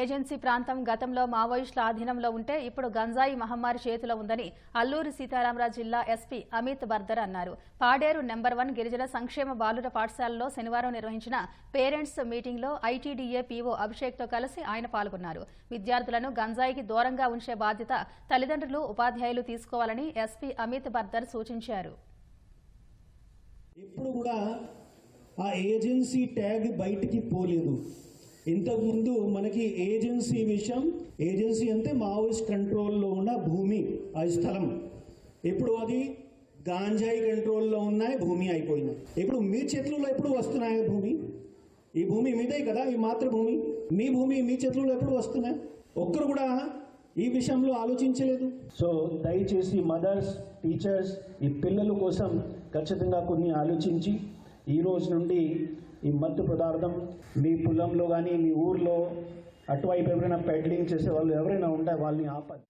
Agency ప్రాంతం గతంలో మావోయిస్టుల ఆధీనంలో ఉంటే ఇప్పుడు గంజాయి మహమ్మారి చేతిలో ఉందని అల్లూరి సీతారామరాజు జిల్లా ఎస్పీ అమిత్ బర్దర్ అన్నారు. పాడేరు నెంబర్ వన్ గిరిజన సంక్షేమ బాలుర పాఠశాలలో శనివారం నిర్వహించిన పేరెంట్స్ మీటింగ్లో ఐటీడీఏ పీఓ అభిషేక్తో కలిసి ఆయన పాల్గొన్నారు. విద్యార్థులను గంజాయికి దూరంగా ఉంచే బాధ్యత తల్లిదండ్రులు ఉపాధ్యాయులు తీసుకోవాలని ఎస్పీ అమిత్ బర్దర్ సూచించారు. ఇప్పుడు కూడా ఆ ఏజెన్సీ ట్యాగ్ బయటికి పోలేదు. ఇంతకుముందు మనకి ఏజెన్సీ విషయం ఏజెన్సీ అంటే మావోయిస్ట్ కంట్రోల్లో ఉన్న భూమి ఆ స్థలం. ఇప్పుడు అది గాంజాయి కంట్రోల్లో ఉన్నాయి భూమి అయిపోయినాయి ఇప్పుడు మీ చేతుల్లో ఎప్పుడు వస్తున్నాయి ఆ భూమి? ఈ భూమి మీదే కదా ఈ మాతృభూమి. మీ భూమి మీ చేతుల్లో ఎప్పుడు వస్తున్నాయి? ఒక్కరు కూడా ఈ విషయంలో ఆలోచించలేదు. సో దయచేసి మదర్స్ టీచర్స్ ఈ పిల్లల కోసం ఖచ్చితంగా కొన్ని ఆలోచించి ఈ రోజు నుండి ఈ మత్తు పదార్థం మీ పొలంలో కానీ మీ ఊర్లో అటువైపు ఎవరైనా పెడ్లింగ్ చేసే వాళ్ళు ఎవరైనా ఉంటే వాళ్ళని ఆపదు